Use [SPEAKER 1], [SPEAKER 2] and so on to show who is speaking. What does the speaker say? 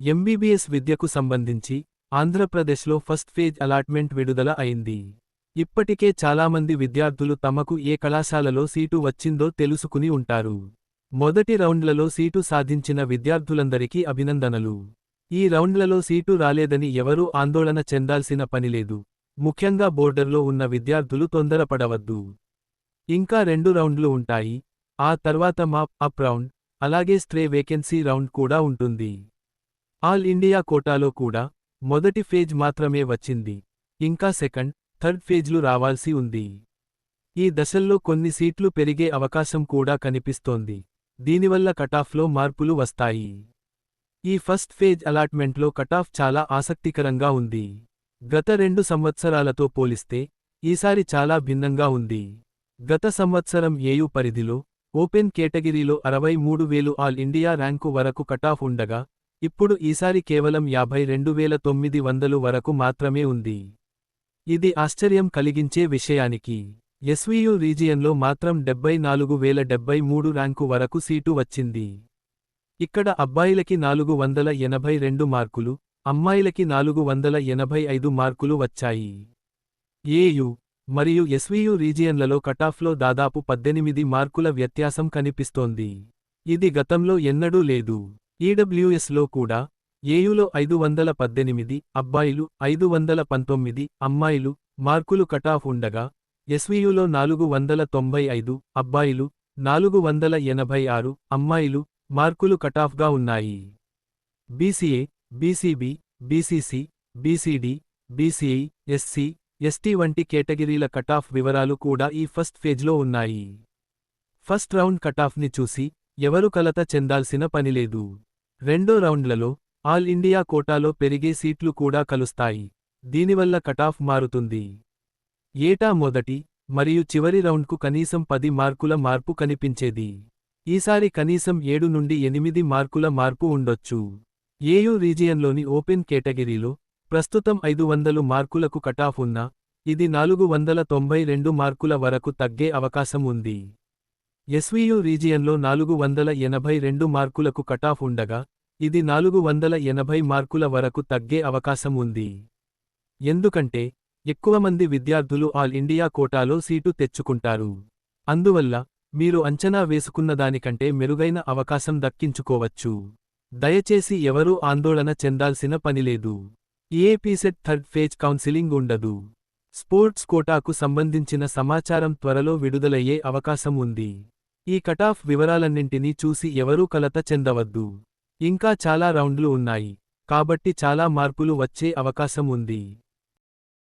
[SPEAKER 1] MBBS విద్యకు సంబంధించి ఆంధ్రప్రదేశ్లో ఫస్ట్ ఫేజ్ అలాట్మెంట్ విడుదల అయింది. ఇప్పటికే చాలామంది విద్యార్థులు తమకు ఏ కళాశాలలో సీటు వచ్చిందో తెలుసుకుని ఉంటారు. మొదటి రౌండ్లలో సీటు సాధించిన విద్యార్థులందరికీ అభినందనలు. ఈ రౌండ్లలో సీటు రాలేదని ఎవరూ ఆందోళన చెందాల్సిన పనిలేదు ముఖ్యంగా బోర్డర్లో ఉన్న విద్యార్థులు తొందరపడవద్దు. ఇంకా రెండు రౌండ్లు ఉంటాయి. ఆ తర్వాత మాప్ అప్ రౌండ్ అలాగే స్ట్రే వేకెన్సీ రౌండ్ కూడా ఉంటుంది. ఆల్ ఇండియా కోటాలో కూడా మొదటి ఫేజ్ మాత్రమే వచ్చింది. ఇంకా సెకండ్ థర్డ్ ఫేజ్లు రావాల్సి ఉంది. ఈ దశల్లో కొన్ని సీట్లు పెరిగే అవకాశం కూడా కనిపిస్తోంది. దీనివల్ల కటాఫ్లో మార్పులు వస్తాయి. ఈ ఫస్ట్ ఫేజ్ అలాట్మెంట్లో కటాఫ్ చాలా ఆసక్తికరంగా ఉంది. గత రెండు సంవత్సరాలతో పోలిస్తే ఈసారి చాలా భిన్నంగా ఉంది. గత సంవత్సరం ఏయు పరిధిలో ఓపెన్ కేటగిరీలో అరవై మూడు వేలు ఆల్ ఇండియా ర్యాంకు వరకు కటాఫ్ ఉండగా ఇప్పుడు ఈసారి కేవలం యాభై రెండు వేల తొమ్మిది వందలు వరకు మాత్రమే ఉంది. ఇది ఆశ్చర్యం కలిగించే విషయానికి. ఎస్వీయు రీజియన్లో మాత్రం డెబ్బై నాలుగు వేల డెబ్బై మూడు ర్యాంకు వరకు సీటు వచ్చింది. ఇక్కడ అబ్బాయిలకి నాలుగు వందల ఎనభై రెండు మార్కులు అమ్మాయిలకి నాలుగు వందల ఎనభై ఐదు మార్కులు వచ్చాయి. ఏయు మరియు ఎస్వీయు రీజియన్లలో కటాఫ్లో దాదాపు పద్దెనిమిది మార్కుల వ్యత్యాసం కనిపిస్తోంది. ఇది గతంలో ఎన్నడూ లేదు. ఈడబ్ల్యూఎస్లో కూడా ఏయులో ఐదు వందల పద్దెనిమిది అబ్బాయిలు ఐదు వందల పంతొమ్మిది అమ్మాయిలు మార్కులు కటాఫ్ ఉండగా ఎస్వియులో నాలుగు వందల తొంభై ఐదు అబ్బాయిలు నాలుగు వందల ఎనభై ఆరు అమ్మాయిలు మార్కులు కటాఫ్గా ఉన్నాయి. BCA BCB BCC BCD BCE SC ST వంటి కేటగిరీల కటాఫ్ వివరాలు కూడా ఈ ఫస్ట్ ఫేజ్లో ఉన్నాయి. ఫస్ట్ రౌండ్ కటాఫ్ని చూసి ఎవరు కలత చెందాల్సిన పనిలేదు రెండో రౌండ్లలో ఆల్ ఇండియా కోటాలో పెరిగే సీట్లు కూడా కలుస్తాయి. దీనివల్ల కటాఫ్ మారుతుంది. ఏటా మొదటి మరియు చివరి రౌండ్కు కనీసం పది మార్కుల మార్పు కనిపించేది. ఈసారి కనీసం ఏడు నుండి ఎనిమిది మార్కుల మార్పు ఉండొచ్చు. ఏయూ రీజియన్లోని ఓపెన్ కేటగిరీలో ప్రస్తుతం ఐదు వందలు మార్కులకు కటాఫ్ ఉన్నా ఇది నాలుగు వందల తొంభై రెండు మార్కుల వరకు తగ్గే అవకాశం ఉంది. ఎస్వీయూ రీజియన్లో నాలుగు వందల ఎనభై రెండు మార్కులకు కటాఫ్ ఉండగా ఇది నాలుగు వందల ఎనభై మార్కుల వరకు తగ్గే అవకాశం ఉంది. ఎందుకంటే ఎక్కువ మంది విద్యార్థులు ఆల్ ఇండియా కోటాలో సీటు తెచ్చుకుంటారు. అందువల్ల మీరు అంచనా వేసుకున్నదానికంటే మెరుగైన అవకాశం దక్కించుకోవచ్చు. దయచేసి ఎవరూ ఆందోళన చెందాల్సిన పనిలేదు ఏపీసెట్ థర్డ్ ఫేజ్ కౌన్సిలింగ్ ఉండదు. స్పోర్ట్స్ కోటాకు సంబంధించిన సమాచారం త్వరలో విడుదలయ్యే అవకాశం ఉంది. ఈ కటాఫ్ వివరాలన్నింటినీ చూసి ఎవరూ కలత చెందవద్దు. ఇంకా చాలా రౌండ్లు ఉన్నాయి. కాబట్టి చాలా మార్పులు వచ్చే అవకాశం ఉంది.